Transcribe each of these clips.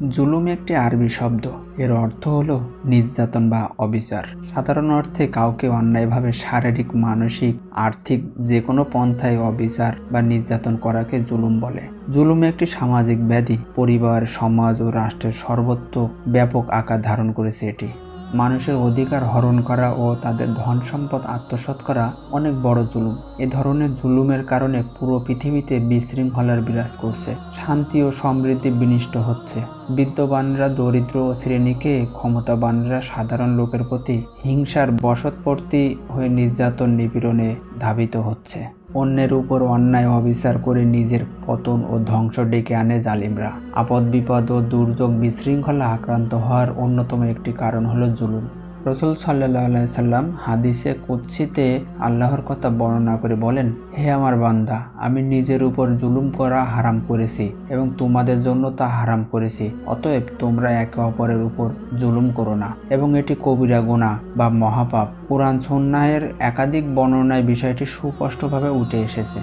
জুলুম একটি আরবি শব্দ। এর অর্থ হল নির্যাতন বা অবিচার। সাধারণ অর্থে কাউকে অন্যায়ভাবে শারীরিক, মানসিক, আর্থিক যে কোনো পন্থায় অবিচার বা নির্যাতন করাকে জুলুম বলে। জুলুম একটি সামাজিক ব্যাধি। পরিবার, সমাজ ও রাষ্ট্রের সর্বত্র ব্যাপক আকার ধারণ করেছে এটি। মানুষের অধিকার হরণ করা ও তাদের ধন সম্পদ আত্মসাৎ করা অনেক বড় জুলুম। এ ধরনের জুলুমের কারণে পুরো পৃথিবীতে বিশৃঙ্খলার বিরাজ করছে। শান্তি ও সমৃদ্ধি বিনষ্ট হচ্ছে। বিদ্যবানরা দরিদ্র ও শ্রেণীকে ক্ষমতাবানরা সাধারণ লোকের প্রতি হিংসার বশতবর্তী হয়ে নির্যাতন নিপীড়নে ধাবিত হচ্ছে। অন্যের উপর অন্যায় অবিচার করে নিজের পতন ও ধ্বংস ডেকে আনে জালিমরা। আপদ বিপদ ও দুর্যোগ বিশৃঙ্খলা আক্রান্ত হওয়ার অন্যতম একটি কারণ হলো জুলুম। রসুল সাল্লাহ সাল্লাম হাদিসে কুচ্ছিতে আল্লাহর কথা বর্ণনা করে বলেন, হে আমার বান্দা, আমি নিজের উপর জুলুম করা হারাম করেছি এবং তোমাদের জন্য তা হারাম করেছি, অতএব তোমরা একে অপরের উপর জুলুম করো না এবং এটি কবিরা গুণা বা মহাপাপ। কোরআন সন্ন্যায়ের একাধিক বর্ণনায় বিষয়টি সুস্পষ্টভাবে উঠে এসেছে।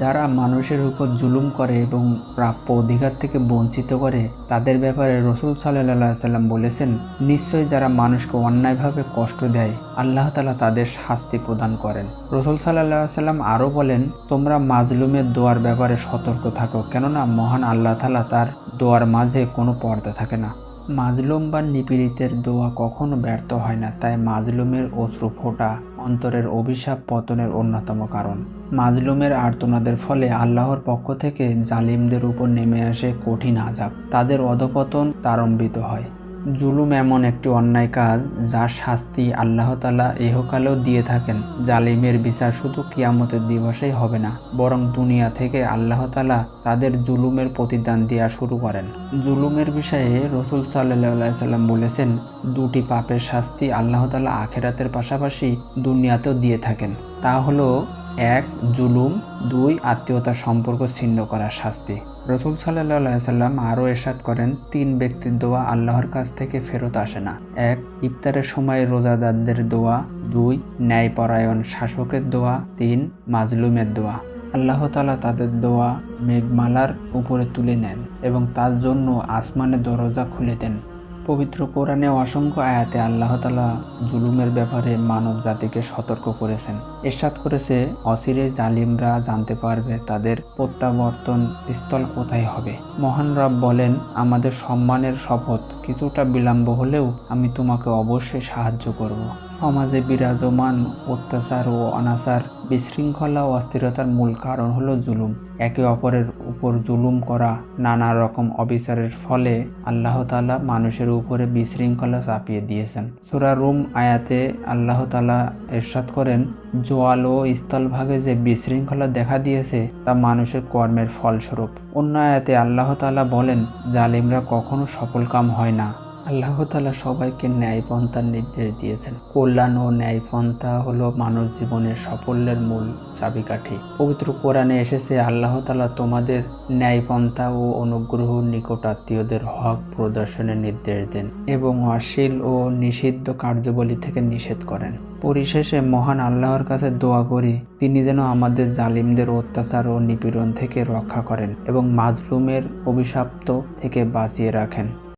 যারা মানুষের উপর জুলুম করে এবং প্রাপ্য অধিকার থেকে বঞ্চিত করে, তাদের ব্যাপারে রসুল সাল্লাহ সাল্লাম বলেছেন, নিশ্চয়ই যারা মানুষকে অন্যায়ভাবে কষ্ট দেয়, আল্লাহ তালা তাদের শাস্তি প্রদান করেন। রসুল সাল্লাহ সাল্লাম আরও বলেন, তোমরা মাজলুমের দোয়ার ব্যাপারে সতর্ক থাকো, কেননা মহান আল্লাহ তালা তার দোয়ার মাঝে কোনো পর্দা থাকে না। মাজলুম বা নিপীড়িতের দোয়া কখনো ব্যর্থ হয় না, তাই মাজলুমের অশ্রু ফোটা অন্তরের অভিশাপ পতনের অন্যতম কারণ। মাজলুমের আর্তনাদের ফলে আল্লাহর পক্ষ থেকে জালিমদের উপর নেমে আসে কঠিন আজাব তাদের অধপতন তারম্বিত হয়। জুলুম এমন একটি অন্যায় কাজ যার শাস্তি আল্লাহ তালা এহকালেও দিয়ে থাকেন। জালিমের বিচার শুধু কিয়ামতের দিবসেই হবে না, বরং দুনিয়া থেকে আল্লাহ তালা তাদের জুলুমের প্রতিদান দেওয়া শুরু করেন। জুলুমের বিষয়ে রসুল সাল্লাহ সাল্লাম বলেছেন, দুটি পাপের শাস্তি আল্লাহ তালা আখেরাতের পাশাপাশি দুনিয়াতেও দিয়ে থাকেন। তা হলো, এক, জুলুম, দুই, আত্মীয়তার সম্পর্ক ছিন্ন করার শাস্তি। রসুল সাল্লাহ সাল্লাম আরও এরশাদ করেন, তিন ব্যক্তির দোয়া আল্লাহর কাছ থেকে ফেরত আসে না। এক, ইফতারের সময় রোজাদারদের দোয়া। দুই, ন্যায়পরায়ণ শাসকের দোয়া। তিন, মাজলুমের দোয়া। আল্লাহ তালা তাদের দোয়া মেঘমালার উপরে তুলে নেন এবং তার জন্য আসমানের দরজা খুলে দেন। পবিত্র কোরআনে অসংখ্য আয়াতে আল্লাহ তালা জুলুমের ব্যাপারে মানব জাতিকে সতর্ক করেছেন। এরশাদ করেছে, অসিরে জালিমরা জানতে পারবে তাদের প্রত্যাবর্তন স্থল কোথায় হবে। মহান রব বলেন, আমাদের সম্মানের শপথ কিছুটা বিলম্ব হলেও আমি তোমাকে অবশ্যই সাহায্য করব। সমাজে বিরাজমান, অত্যাচার ও অনাচার, বিশৃঙ্খলা ও অস্থিরতার মূল কারণ হলো জুলুম। একে অপরের উপর জুলুম করা নানা রকম অবিচারের ফলে আল্লাহ তালা মানুষের উপরে বিশৃঙ্খলা চাপিয়ে দিয়েছেন। সুরা রুম আয়াতে আল্লাহ তালা এরশাদ করেন, জোয়াল ও স্থলভাগে যে বিশৃঙ্খলা দেখা দিয়েছে তা মানুষের কর্মের ফলস্বরূপ। অন্য আয়াতে আল্লাহ তালা বলেন, জালিমরা কখনো সফলকাম হয় না। আল্লাহ তালা সবাইকে ন্যায়পন্থার নির্দেশ দিয়েছেন। কল্যাণ ও ন্যায়পন্থা হলো মানব জীবনের সাফল্যের মূল চাবিকাঠি। পবিত্র কোরআনে এসেছে, আল্লাহ তালা তোমাদের ন্যায়পন্থা ও অনুগ্রহ নিকট আত্মীয়দের হক প্রদর্শনের নির্দেশ দেন এবং অশ্লীল ও নিষিদ্ধ কার্যবলী থেকে নিষেধ করেন। পরিশেষে মহান আল্লাহর কাছে দোয়া করি, তিনি যেন আমাদের জালিমদের অত্যাচার ও নিপীড়ন থেকে রক্ষা করেন এবং মাজলুমের অভিশাপ্ত থেকে বাঁচিয়ে রাখেন।